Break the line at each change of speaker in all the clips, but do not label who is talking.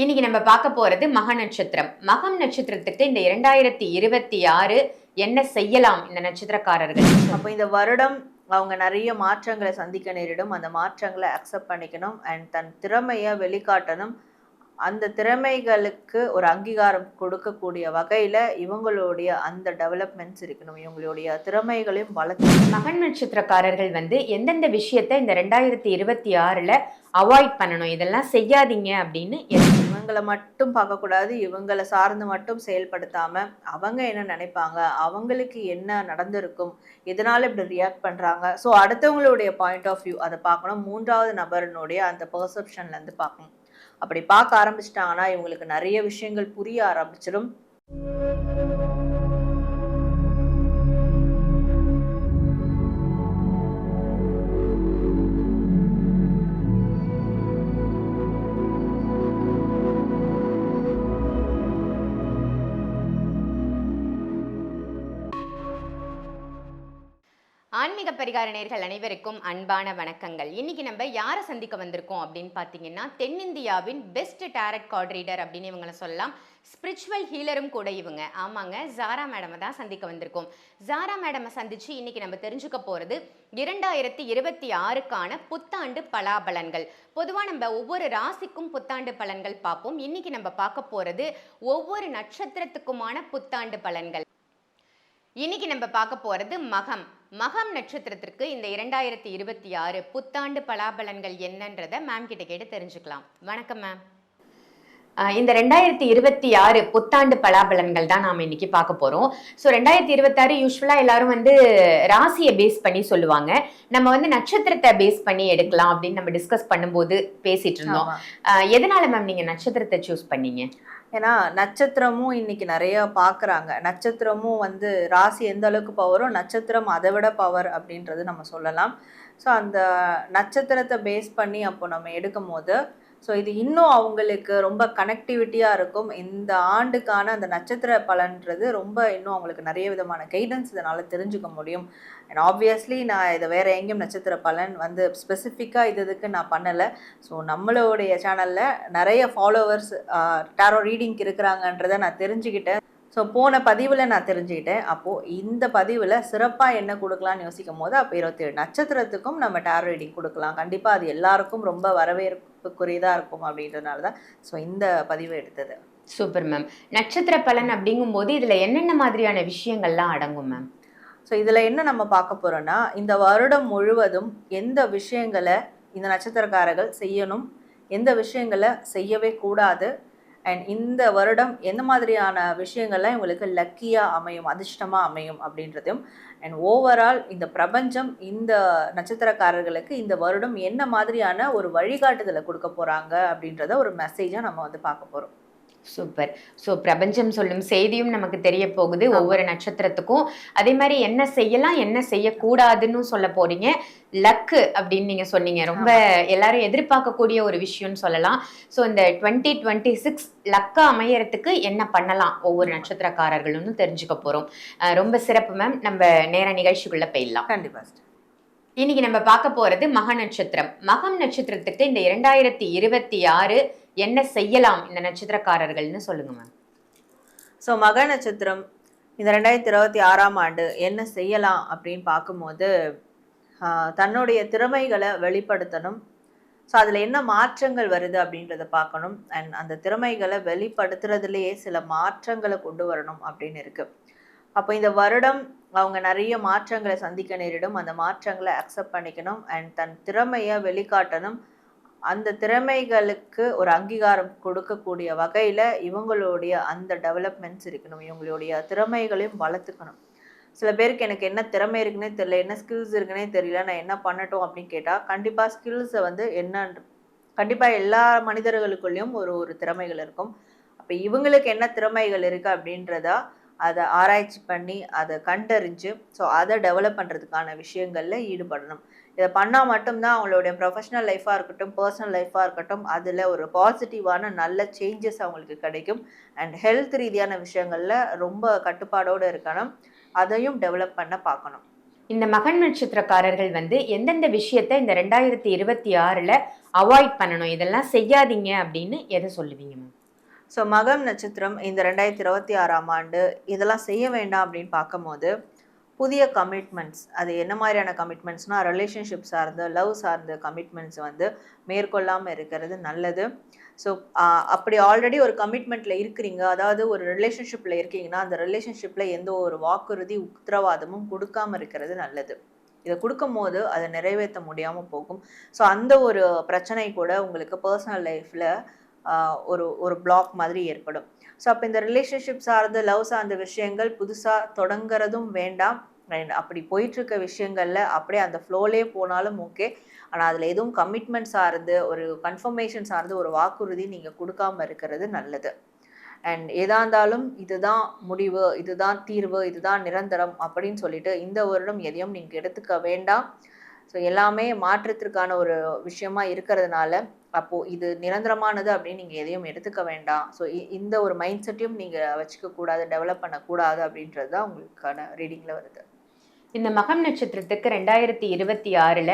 இன்னைக்கு நம்ம பார்க்க போறது மக நட்சத்திரம். மகம் நட்சத்திரத்துக்கு இந்த இரண்டாயிரத்தி இருபத்தி ஆறு என்ன செய்யலாம் இந்த நட்சத்திரக்காரர்கள்?
அப்போ இந்த வருடம் அவங்க நிறைய மாற்றங்களை சந்திக்க நேரிடும். அந்த மாற்றங்களை அக்செப்ட் பண்ணிக்கணும். அண்ட் தன் திறமையை வெளிக்காட்டணும். அந்த திறமைகளுக்கு ஒரு அங்கீகாரம் கொடுக்கக்கூடிய வகையில இவங்களுடைய அந்த டெவலப்மெண்ட்ஸ் இருக்கணும். இவங்களுடைய திறமைகளையும் வளர்த்து
மகன் நட்சத்திரக்காரர்கள் வந்து எந்தெந்த விஷயத்த இந்த ரெண்டாயிரத்தி இருபத்தி ஆறுல அவாய்ட் பண்ணணும்? இதெல்லாம் செய்யாதீங்க அப்படின்னு
இவங்களை மட்டும் பார்க்கக்கூடாது இவங்களை சார்ந்து மட்டும் செயல்படுத்தாமல் அவங்க என்ன நினைப்பாங்க? அவங்களுக்கு என்ன நடந்திருக்கும்? இதனால் இப்படி ரியாக்ட் பண்ணுறாங்க ஸோ அடுத்தவங்களுடைய பாயிண்ட் ஆஃப் வியூ அதை பார்க்கணும். மூன்றாவது நபரினுடைய அந்த பர்செப்ஷன்லேருந்து பார்க்கணும். அப்படி பார்க்க ஆரம்பிச்சிட்டாங்கன்னா இவங்களுக்கு நிறைய விஷயங்கள் புரிய ஆரம்பிச்சிடும்.
ஆன்மீக பரிகார நேர்கள் அனைவருக்கும் அன்பான வணக்கங்கள். இன்னைக்கு நம்ம யாரை சந்திக்க வந்திருக்கோம் அப்படின்னு பார்த்தீங்கன்னா தென்னிந்தியாவின் பெஸ்ட் டேரட் கார்ட் ரீடர் அப்படின்னு இவங்களை சொல்லலாம். ஸ்பிரிச்சுவல் ஹீலரும் கூட இவங்க. ஆமாங்க ஜாரா மேடமை தான் சந்திக்க வந்திருக்கோம். ஜாரா மேடமை சந்திச்சு இன்னைக்கு நம்ம தெரிஞ்சுக்க போறது இரண்டாயிரத்தி இருபத்தி ஆறுக்கான புத்தாண்டு பலாபலன்கள். பொதுவாக நம்ம ஒவ்வொரு ராசிக்கும் புத்தாண்டு பலன்கள் பார்ப்போம். இன்னைக்கு நம்ம பார்க்க போறது ஒவ்வொரு நட்சத்திரத்துக்குமான புத்தாண்டு பலன்கள். இன்னைக்கு நம்ம பார்க்க போறது மகம். மகம் நட்சத்திரத்திற்கு இந்த இரண்டாயிரத்தி இருபத்தி ஆறு புத்தாண்டு பலாபலன்கள் என்னன்றதை மேம் கிட்ட கேட்டு தெரிஞ்சுக்கலாம். வணக்கம் மேம் இந்த ரெண்டாயிரத்தி இருபத்தி ஆறு புத்தாண்டு பலாபலன்கள் தான் நாம இன்னைக்கு பார்க்க போறோம். ஸோ ரெண்டாயிரத்தி இருபத்தாறு யூஸ்வலா எல்லாரும் வந்து ராசியை பேஸ் பண்ணி சொல்லுவாங்க. நம்ம வந்து நட்சத்திரத்தை பேஸ் பண்ணி எடுக்கலாம் அப்படின்னு நம்ம டிஸ்கஸ் பண்ணும்போது பேசிட்டு இருந்தோம். எதனால மேம் நீங்க நட்சத்திரத்தை சூஸ் பண்ணீங்க?
ஏன்னா நட்சத்திரமும் இன்னைக்கு நிறைய பார்க்குறாங்க. நட்சத்திரமும் வந்து ராசி எந்த அளவுக்கு பவரோ நட்சத்திரம் அதை விட பவர் அப்படின்றது நம்ம சொல்லலாம். ஸோ அந்த நட்சத்திரத்தை பேஸ் பண்ணி அப்போ நம்ம எடுக்கும் போது ஸோ இது இன்னும் அவங்களுக்கு ரொம்ப கனெக்டிவிட்டியாக இருக்கும். இந்த ஆண்டுக்கான அந்த நட்சத்திர பலன்றது ரொம்ப இன்னும் அவங்களுக்கு நிறைய விதமான கைடன்ஸ் இதனால் தெரிஞ்சுக்க முடியும். அண்ட் ஆப்வியஸ்லி நான் இதை வேறு எங்கேயும் நட்சத்திர பலன் வந்து ஸ்பெசிஃபிக்காக இது இதுக்கு நான் பண்ணலை. ஸோ நம்மளுடைய சேனலில் நிறைய ஃபாலோவர்ஸ் டேரோ ரீடிங்க்கு இருக்கிறாங்கன்றதை நான் தெரிஞ்சுக்கிட்டேன். ஸோ போன பதிவில் நான் தெரிஞ்சுக்கிட்டேன். அப்போது இந்த பதிவில் சிறப்பாக என்ன கொடுக்கலாம்னு யோசிக்கும் போது அப்போ இருபத்தேழு நட்சத்திரத்துக்கும் நம்ம டேரோ ரீடிங் கொடுக்கலாம். கண்டிப்பாக அது எல்லாருக்கும் ரொம்ப வரவேற்புக்குரியதாக இருக்கும் அப்படின்றதுனால தான் ஸோ இந்த பதிவை எடுத்தது.
சூப்பர் மேம் நட்சத்திர பலன் அப்படிங்கும்போது இதுல என்னென்ன மாதிரியான விஷயங்கள்லாம் அடங்கும் மேம்
ஸோ இதில் என்ன நம்ம பார்க்க போகிறோன்னா இந்த வருடம் முழுவதும் எந்த விஷயங்களை இந்த நட்சத்திரக்காரர்கள் செய்யணும் எந்த விஷயங்களை செய்யவே கூடாது அண்ட் இந்த வருடம் எந்த மாதிரியான விஷயங்கள்லாம் இவங்களுக்கு லக்கியாக அமையும் அதிர்ஷ்டமாக அமையும் அப்படின்றதையும் அண்ட் ஓவரால் இந்த பிரபஞ்சம் இந்த நட்சத்திரக்காரர்களுக்கு இந்த வருடம் என்ன மாதிரியான ஒரு வழிகாட்டுதலை கொடுக்க போகிறாங்க அப்படின்றத ஒரு மெசேஜாக நம்ம வந்து பார்க்க போகிறோம்
சூப்பர் ஸோ பிரபஞ்சம் சொல்லும் செய்தியும் நமக்கு தெரிய போகுது. ஒவ்வொரு நட்சத்திரத்துக்கும். அதே மாதிரி என்ன செய்யலாம் என்ன செய்யக்கூடாதுன்னு சொல்ல போறீங்க. லக்கு அப்படின்னு நீங்க சொன்னீங்க. ரொம்ப எல்லாரும் எதிர்பார்க்கக்கூடிய ஒரு விஷயம்னு சொல்லலாம். ஸோ இந்த டுவெண்ட்டி டுவெண்ட்டி சிக்ஸ் லக்கா அமையறதுக்கு என்ன பண்ணலாம்? ஒவ்வொரு நட்சத்திரக்காரர்களும்னு தெரிஞ்சுக்க போறோம். ரொம்ப சிறப்பு மேம் நம்ம நேர நிகழ்ச்சிக்குள்ள போயிடலாம்.
கண்டிப்பாக
இன்னைக்கு நம்ம பார்க்க போறது மக நட்சத்திரம். மகம் நட்சத்திரத்துக்கு இந்த இரண்டாயிரத்தி இருபத்தி ஆறு என்ன செய்யலாம் இந்த நட்சத்திரக்காரர்கள்னு சொல்லுங்க மேம்
ஸோ மக நட்சத்திரம் இந்த ரெண்டாயிரத்தி இருபத்தி ஆறாம் ஆண்டு என்ன செய்யலாம் அப்படின்னு பார்க்கும்போது தன்னுடைய திறமைகளை வெளிப்படுத்தணும். ஸோ அதில் என்ன மாற்றங்கள் வருது அப்படின்றத பார்க்கணும். அண்ட் அந்த திறமைகளை வெளிப்படுத்துறதுலேயே சில மாற்றங்களை கொண்டு வரணும் அப்படின்னு இருக்குது அப்போ இந்த வருடம் அவங்க நிறைய மாற்றங்களை சந்திக்க நேரிடும். அந்த மாற்றங்களை அக்செப்ட் பண்ணிக்கணும். அண்ட் தன் திறமையை வெளிக்காட்டணும். அந்த திறமைகளுக்கு ஒரு அங்கீகாரம் கொடுக்கக்கூடிய வகையில் இவங்களுடைய அந்த டெவலப்மெண்ட்ஸ் இருக்கணும். இவங்களுடைய திறமைகளையும் வளர்த்துக்கணும். சில பேருக்கு எனக்கு என்ன திறமை இருக்குன்னே தெரியல என்ன ஸ்கில்ஸ் இருக்குன்னே தெரியல நான் என்ன பண்ணட்டும் அப்படின்னு கேட்டால் கண்டிப்பாக ஸ்கில்ஸை வந்து என்ன கண்டிப்பாக எல்லா மனிதர்களுக்குள்ளேயும் ஒரு ஒரு திறமைகள் இருக்கும். அப்போ இவங்களுக்கு என்ன திறமைகள் இருக்குது அப்படின்றதா அதை ஆராய்ச்சி பண்ணி அதை கண்டறிஞ்சு ஸோ அதை டெவலப் பண்ணுறதுக்கான விஷயங்களில் ஈடுபடணும். இதை பண்ணால் மட்டும்தான் அவங்களுடைய ப்ரொஃபஷனல் லைஃபாக இருக்கட்டும் பர்சனல் லைஃபாக இருக்கட்டும் அதில் ஒரு பாசிட்டிவான நல்ல சேஞ்சஸ் அவங்களுக்கு கிடைக்கும். அண்ட் ஹெல்த் ரீதியான விஷயங்களில் ரொம்ப கட்டுப்பாடோடு இருக்கணும். அதையும் டெவலப் பண்ண பார்க்கணும்.
இந்த மகன் நட்சத்திரக்காரர்கள் வந்து எந்தெந்த விஷயத்த இந்த ரெண்டாயிரத்தி இருபத்தி ஆறில் அவாய்ட் பண்ணணும்? இதெல்லாம் செய்யாதீங்க அப்படின்னு எதை சொல்லுவீங்க? மேம்
ஸோ மகம் நட்சத்திரம் இந்த ரெண்டாயிரத்தி இருபத்தி ஆறாம் ஆண்டு இதெல்லாம் செய்ய வேண்டாம் அப்படின்னு பார்க்கும்போது புதிய கமிட்மெண்ட்ஸ் அது என்ன மாதிரியான கமிட்மெண்ட்ஸ்னால் ரிலேஷன்ஷிப் சார்ந்த லவ் சார்ந்த கமிட்மெண்ட்ஸ் வந்து மேற்கொள்ளாமல் இருக்கிறது நல்லது. ஸோ அப்படி ஆல்ரெடி ஒரு கமிட்மெண்ட்டில் இருக்கிறீங்க அதாவது ஒரு ரிலேஷன்ஷிப்பில் இருக்கீங்கன்னா அந்த ரிலேஷன்ஷிப்பில் எந்த ஒரு வாக்குறுதி உத்தரவாதமும் கொடுக்காமல் இருக்கிறது நல்லது. இதை கொடுக்கும் போது அதை நிறைவேற்ற முடியாமல் போகும். ஸோ அந்த ஒரு பிரச்சனை கூட உங்களுக்கு பர்சனல் லைஃப்பில் ஒரு ஒரு பிளாக் மாதிரி ஏற்படும். ஸோ அப்போ இந்த ரிலேஷன்ஷிப் சார்ந்த லவ் சார்ந்த விஷயங்கள் புதுசாக தொடங்குறதும் வேண்டாம். அண்ட் அப்படி போயிட்டுருக்க விஷயங்களில் அப்படியே அந்த ஃப்ளோலே போனாலும் ஓகே ஆனால் அதில் எதுவும் கமிட்மெண்ட் சார்ந்து ஒரு கன்ஃபர்மேஷன் சார்ந்து ஒரு வாக்குறுதி நீங்கள் கொடுக்காம இருக்கிறது நல்லது. அண்ட் எதா இருந்தாலும் இதுதான் முடிவு இதுதான் தீர்வு இதுதான் நிரந்தரம் அப்படின்னு சொல்லிட்டு இந்த வருடம் எதையும் நீங்கள் எடுத்துக்க வேண்டாம். ஸோ எல்லாமே மாற்றத்திற்கான ஒரு விஷயமா இருக்கிறதுனால அப்போது இது நிரந்தரமானது அப்படின்னு நீங்கள் எதையும் எடுத்துக்க வேண்டாம். ஸோ இந்த ஒரு மைண்ட் செட்டையும் நீங்கள் வச்சுக்க கூடாது டெவலப் பண்ணக்கூடாது அப்படின்றது தான் உங்களுக்கான ரீடிங்கில் வருது.
இந்த மகம் நட்சத்திரத்துக்கு ரெண்டாயிரத்தி இருபத்தி ஆறுல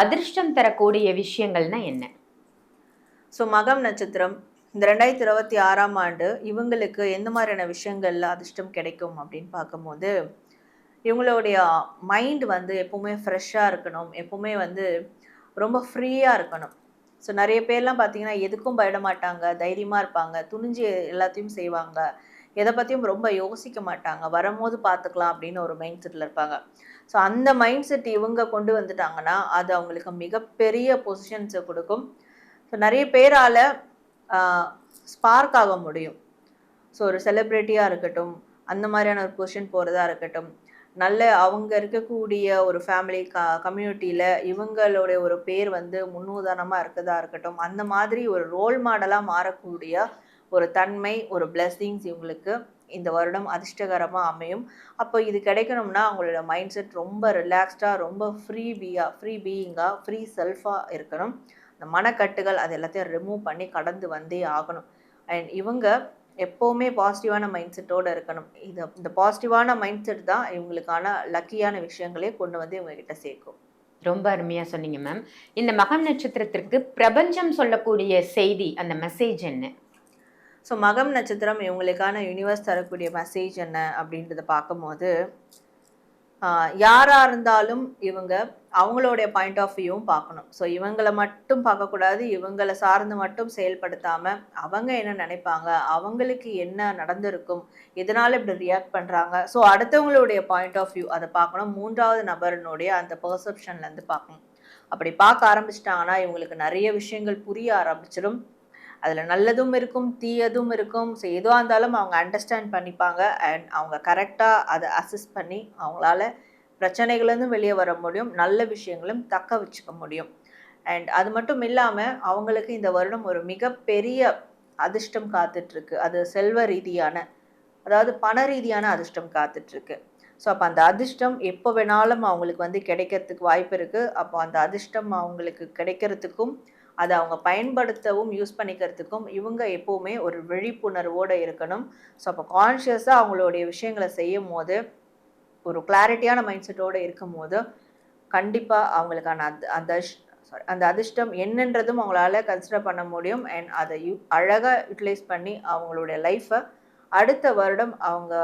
அதிர்ஷ்டம் தரக்கூடிய விஷயங்கள்னா என்ன?
ஸோ மகம் நட்சத்திரம் இந்த ரெண்டாயிரத்தி இருபத்தி ஆறாம் ஆண்டு இவங்களுக்கு எந்த மாதிரியான விஷயங்கள்ல அதிர்ஷ்டம் கிடைக்கும் அப்படின்னு பார்க்கும்போது இவங்களுடைய மைண்ட் வந்து எப்போவுமே ஃப்ரெஷ்ஷாக இருக்கணும். எப்போவுமே வந்து ரொம்ப ஃப்ரீயாக இருக்கணும். ஸோ நிறைய பேர்லாம் பார்த்தீங்கன்னா எதுக்கும் பயப்பட மாட்டாங்க. தைரியமாக இருப்பாங்க. துணிஞ்சு எல்லாத்தையும் செய்வாங்க. எதை பற்றியும் ரொம்ப யோசிக்க மாட்டாங்க. வரும்போது பார்த்துக்கலாம் அப்படின்னு ஒரு மைண்ட் செட்டில் இருப்பாங்க. ஸோ அந்த மைண்ட் செட் இவங்க கொண்டு வந்துட்டாங்கன்னா அது அவங்களுக்கு மிகப்பெரிய பொசிஷன்ஸை கொடுக்கும். ஸோ நிறைய பேரால் ஸ்பார்க் ஆக முடியும். ஸோ ஒரு செலிப்ரிட்டியாக இருக்கட்டும் அந்த மாதிரியான ஒரு பொசிஷன் போகிறதா இருக்கட்டும் நல்ல அவங்க இருக்கக்கூடிய ஒரு ஃபேமிலி க கம்யூனிட்டியில் இவங்களுடைய ஒரு பேர் வந்து முன்னுதாரணமாக இருக்கதா இருக்கட்டும் அந்த மாதிரி ஒரு ரோல் மாடலாக மாறக்கூடிய ஒரு தன்மை ஒரு பிளெஸ்ஸிங்ஸ் இவங்களுக்கு இந்த வருடம் அதிர்ஷ்டகரமாக அமையும். அப்போ இது கிடைக்கணும்னா அவங்களோட மைண்ட் செட் ரொம்ப ரிலாக்ஸ்டாக ரொம்ப ஃப்ரீ பீயாக ஃப்ரீ பீயிங்காக ஃப்ரீ செல்ஃபாக இருக்கணும். இந்த மனக்கட்டுகள் அது எல்லாத்தையும் ரிமூவ் பண்ணி கடந்து வந்தே ஆகணும். அண்ட் இவங்க எப்போவுமே பாசிட்டிவான மைண்ட் செட்டோடு இருக்கணும். இது இந்த பாசிட்டிவான மைண்ட் செட் தான் இவங்களுக்கான லக்கியான விஷயங்களே கொண்டு வந்து இவங்க கிட்ட சேர்க்கும்.
ரொம்ப அருமையா சொன்னீங்க மேம் இந்த மகம் நட்சத்திரத்திற்கு பிரபஞ்சம் சொல்லக்கூடிய செய்தி அந்த மெசேஜ் என்ன?
ஸோ மகம் நட்சத்திரம் இவங்களுக்கான யூனிவர்ஸ் தரக்கூடிய மெசேஜ் என்ன அப்படின்றத பார்க்கும்போது யாராக இருந்தாலும் இவங்க அவங்களுடைய பாயிண்ட் ஆஃப் வியூவும் பார்க்கணும். ஸோ இவங்களை மட்டும் பார்க்கக்கூடாது இவங்களை சார்ந்து மட்டும் செயல்படுத்தாமல் அவங்க என்ன நினைப்பாங்க அவங்களுக்கு என்ன நடந்திருக்கும் எதனால் இப்படி ரியாக்ட் பண்ணுறாங்க ஸோ அடுத்தவங்களுடைய பாயிண்ட் ஆஃப் வியூ அதை பார்க்கணும். மூன்றாவது நபரினுடைய அந்த பர்செப்ஷன்லேருந்து பார்க்கணும். அப்படி பார்க்க ஆரம்பிச்சிட்டாங்கன்னா இவங்களுக்கு நிறைய விஷயங்கள் புரிய ஆரம்பிச்சிடும். அதில் நல்லதும் இருக்கும் தீயதும் இருக்கும். ஸோ எதுவாக இருந்தாலும் அவங்க அண்டர்ஸ்டாண்ட் பண்ணிப்பாங்க. அண்ட் அவங்க கரெக்டாக அதை அசஸ் பண்ணி அவங்களால பிரச்சனைகள்லேருந்து வெளியே வர முடியும். நல்ல விஷயங்களும் தக்க வச்சுக்க முடியும். அண்ட் அது மட்டும் இல்லாமல் அவங்களுக்கு இந்த வருடம் ஒரு மிகப்பெரிய அதிர்ஷ்டம் காத்துட்ருக்கு. அது செல்வ ரீதியான அதாவது பண ரீதியான அதிர்ஷ்டம் காத்துட்ருக்கு. ஸோ அப்போ அந்த அதிர்ஷ்டம் எப்போ வேணாலும் அவங்களுக்கு வந்து கிடைக்கிறதுக்கு வாய்ப்பு இருக்குது அப்போ அந்த அதிர்ஷ்டம் அவங்களுக்கு கிடைக்கிறதுக்கும் அதை அவங்க பயன்படுத்தவும் யூஸ் பண்ணிக்கிறதுக்கும் இவங்க எப்போவுமே ஒரு விழிப்புணர்வோடு இருக்கணும். ஸோ அப்போ கான்ஷியஸாக அவங்களுடைய விஷயங்களை செய்யும் போது ஒரு கிளாரிட்டியான மைண்ட் செட்டோடு இருக்கும் போது கண்டிப்பாக அவங்களுக்கான அத் அந்த சாரி அந்த அதிர்ஷ்டம் என்னன்றதும் அவங்களால கன்சிடர் பண்ண முடியும். அண்ட் அதை யூ அழகாக யூட்டிலைஸ் பண்ணி அவங்களுடைய லைஃப்பை அடுத்த வருடம் அவங்க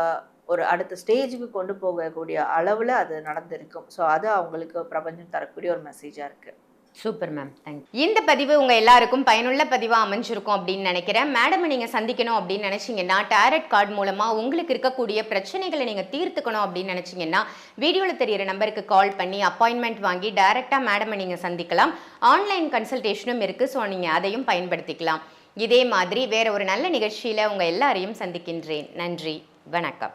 ஒரு அடுத்த ஸ்டேஜுக்கு கொண்டு போகக்கூடிய அளவில் அது நடந்திருக்கும். ஸோ அது அவங்களுக்கு பிரபஞ்சம் தரக்கூடிய ஒரு மெசேஜாக இருக்குது
சூப்பர் மேம் தேங்க் இந்த பதிவு உங்கள் எல்லாருக்கும் பயனுள்ள பதிவாக அமைஞ்சிருக்கும் அப்படின்னு நினைக்கிறேன். மேடம் நீங்கள் சந்திக்கணும் அப்படின்னு நினச்சிங்கன்னா டேரட் கார்டு மூலமாக உங்களுக்கு இருக்கக்கூடிய பிரச்சனைகளை நீங்கள் தீர்த்துக்கணும் அப்படின்னு நினச்சிங்கன்னா வீடியோவில் தெரியிற நம்பருக்கு கால் பண்ணி அப்பாயின்மெண்ட் வாங்கி டேரெக்டாக மேடமை நீங்கள் சந்திக்கலாம். ஆன்லைன் கன்சல்டேஷனும் இருக்குது ஸோ நீங்கள் அதையும் பயன்படுத்திக்கலாம். இதே மாதிரி வேற ஒரு நல்ல நிகழ்ச்சியில் உங்கள் எல்லாரையும் சந்திக்கின்றேன். நன்றி. வணக்கம்.